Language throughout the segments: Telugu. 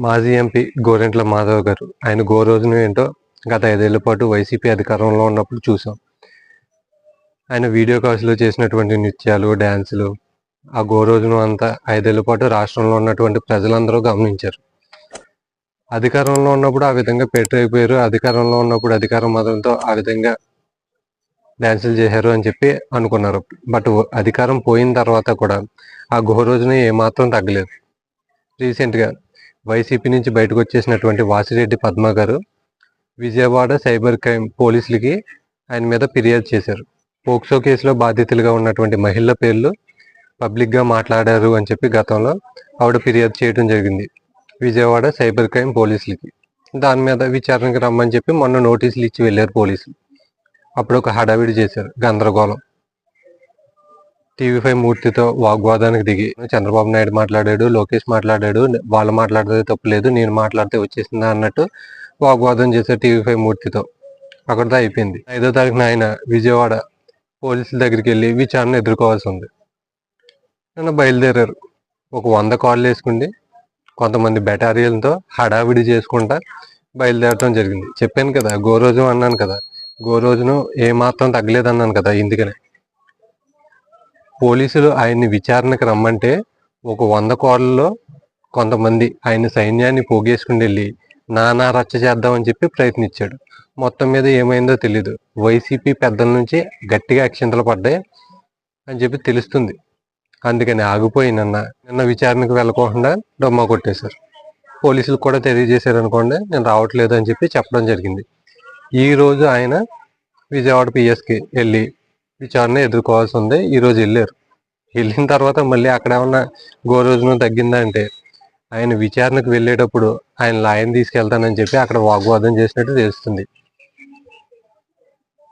మాజీ ఎంపీ గోరెంట్ల మాధవ్ గారు. ఆయన గోరోజును ఏంటో గత ఐదేళ్ళ పాటు వైసీపీ అధికారంలో ఉన్నప్పుడు చూసాం. ఆయన వీడియో కాల్స్లో చేసినటువంటి నృత్యాలు డ్యాన్సులు ఆ గోరోజును అంతా ఐదేళ్ళ పాటు రాష్ట్రంలో ఉన్నటువంటి ప్రజలందరూ గమనించారు. అధికారంలో ఉన్నప్పుడు ఆ విధంగా పెట్టైపోయారు అధికారంలో ఉన్నప్పుడు అధికారం మతంతో ఆ విధంగా డ్యాన్సులు చేశారు అని చెప్పి అనుకున్నారు. బట్ అధికారం పోయిన తర్వాత కూడా ఆ గోరోజును రోజున ఏమాత్రం తగ్గలేదు. రీసెంట్గా వైసీపీ నుంచి బయటకు వచ్చేసినటువంటి వాసిరెడ్డి పద్మ గారు విజయవాడ సైబర్ క్రైమ్ పోలీసులకి ఆయన మీద ఫిర్యాదు చేశారు. పోక్సో కేసులో బాధితులుగా ఉన్నటువంటి మహిళల పేర్లు పబ్లిక్గా మాట్లాడారు అని చెప్పి గతంలో ఆవిడ ఫిర్యాదు చేయడం జరిగింది విజయవాడ సైబర్ క్రైమ్ పోలీసులకి. దాని మీద విచారణకు రమ్మని చెప్పి మొన్న నోటీసులు ఇచ్చి వెళ్ళారు పోలీసులు. అప్పుడు ఒక హడావిడి చేశారు గందరగోళం. టీవీ ఫైవ్ మూర్తితో వాగ్వాదానికి దిగి చంద్రబాబు నాయుడు మాట్లాడాడు లోకేష్ మాట్లాడాడు వాళ్ళు మాట్లాడితే తప్పులేదు నేను మాట్లాడితే వచ్చేసిందా అన్నట్టు వాగ్వాదం చేశారు టీవీ ఫైవ్ మూర్తితో. అక్కడితో అయిపోయింది. ఐదో తారీఖున ఆయన విజయవాడ పోలీసుల దగ్గరికి వెళ్ళి విచారణ ఎదుర్కోవాల్సి ఉంది. నన్ను బయలుదేరారు. ఒక వంద కాళ్ళు వేసుకుండి కొంతమంది బెటారియన్తో హడావిడి చేసుకుంటా బయలుదేరటం జరిగింది. చెప్పాను కదా గోరోజు అన్నాను కదా గోరోజును ఏమాత్రం తగ్గలేదు అన్నాను కదా ఇందుకనే. పోలీసులు ఆయన్ని విచారణకు రమ్మంటే ఒక వంద కోళ్ళలో కొంతమంది ఆయన సైన్యాన్ని పోగేసుకుని వెళ్ళి నానా రచ్చ చేద్దామని చెప్పి ప్రయత్నించాడు. మొత్తం మీద ఏమైందో తెలీదు. వైసీపీ పెద్దల నుంచి గట్టిగా అక్షింతలు పడ్డాయి అని చెప్పి తెలుస్తుంది. అందుకని ఆగిపోయి నిన్న నిన్న విచారణకు వెళ్ళకుండా డొమ్మా కొట్టేశారు. పోలీసులు కూడా తెలియజేశారు అనుకోండి నేను రావట్లేదు అని చెప్పి చెప్పడం జరిగింది. ఈరోజు ఆయన విజయవాడ పిఎస్కి వెళ్ళి విచారణ ఎదుర్కోవాల్సి ఉంది ఈరోజు వెళ్ళారు వెళ్ళిన తర్వాత మళ్ళీ అక్కడ ఏమన్నా గోరోజును తగ్గిందంటే ఆయన విచారణకు వెళ్ళేటప్పుడు ఆయన లాయన్ తీసుకెళ్తానని చెప్పి అక్కడ వాగ్వాదం చేసినట్టు తెలుస్తుంది.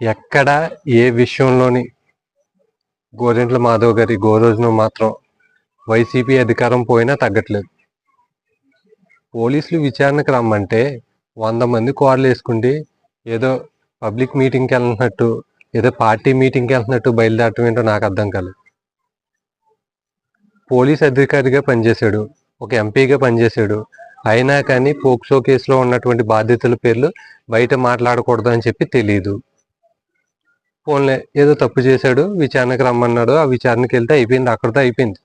ఎక్కడ ఏ విషయంలోని గోరెంట్ల మాధవ్ గారి గోరోజును మాత్రం వైసీపీ అధికారం పోయినా తగ్గట్లేదు. పోలీసులు విచారణకు రమ్మంటే వంద మంది కోర్లు వేసుకుంటే ఏదో పబ్లిక్ మీటింగ్కి వెళ్ళినట్టు ఏదో పార్టీ మీటింగ్కి వెళ్తున్నట్టు బయలుదేరటం ఏంటో నాకు అర్థం కాలేదు పోలీస్ అధికారిగా పనిచేశాడు ఒక ఎంపీగా పనిచేశాడు. అయినా కానీ పోక్సో కేసులో ఉన్నటువంటి బాధితుల పేర్లు బయట మాట్లాడకూడదు అని చెప్పి తెలియదు ఫోన్లే ఏదో తప్పు చేశాడు విచారణకు రమ్మన్నాడు ఆ విచారణకి వెళ్తే అయిపోయింది అక్కడితో అయిపోయింది.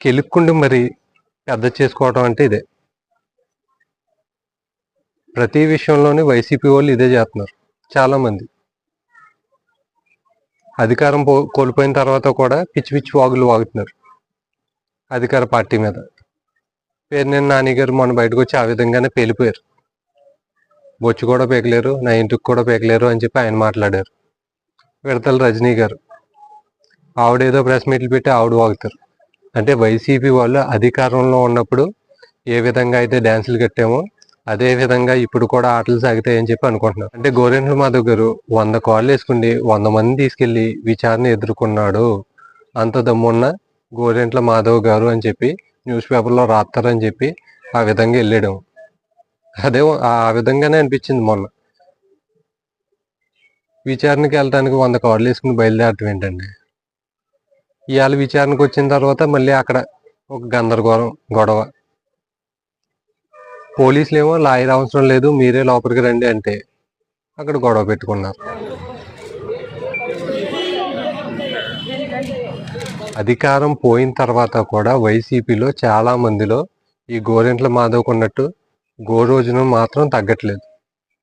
కెలుక్కుండి మరి పెద్ద చేసుకోవడం అంటే ఇదే. ప్రతి విషయంలోనే వైసీపీ వాళ్ళు ఇదే చేస్తున్నారు. చాలామంది అధికారం పో కోల్పోయిన తర్వాత కూడా పిచ్చి పిచ్చి వాగులు వాగుతున్నారు. అధికార పార్టీ మీద. పేరు నేను నాని గారు మొన్న బయటకు వచ్చి ఆ విధంగానే పేలిపోయారు. బొచ్చు కూడా పేకలేరు నా ఇంటికి కూడా పేకలేరు అని చెప్పి ఆయన మాట్లాడారు. విడతల రజనీ గారు. ఆవిడేదో ప్రెస్ మీట్లు పెట్టి ఆవిడ వాగుతారు. అంటే వైసీపీ వాళ్ళు అధికారంలో ఉన్నప్పుడు ఏ విధంగా అయితే డ్యాన్సులు కట్టామో అదే విధంగా ఇప్పుడు కూడా ఆటలు సాగుతాయని చెప్పి అనుకుంటున్నాను అంటే గోరెంట్ల మాధవ్ గారు వంద కాళ్ళు వేసుకుండి వంద మంది తీసుకెళ్ళి విచారణ ఎదుర్కొన్నాడు. అంత దమ్మున్న గోరెంట్ల మాధవ్ గారు అని చెప్పి న్యూస్ పేపర్లో రాస్తారని చెప్పి ఆ విధంగా వెళ్ళాడు. అదే ఆ విధంగానే అనిపించింది మొన్న. విచారణకి వెళ్ళడానికి వంద కార్డులు వేసుకుని బయలుదేరటం ఏంటండి? ఇవాళ విచారణకు వచ్చిన తర్వాత మళ్ళీ అక్కడ ఒక గందరగోళం గొడవ పోలీసులు ఏమో లాయర్ అవసరం లేదు మీరే లోపలికి రండి అంటే అక్కడ గొడవ పెట్టుకున్నారు. అధికారం పోయిన తర్వాత కూడా వైసీపీలో చాలా మందిలో ఈ గోరెంట్ల మాధవ్ ఉన్నట్టు గోరోజును మాత్రం తగ్గట్లేదు.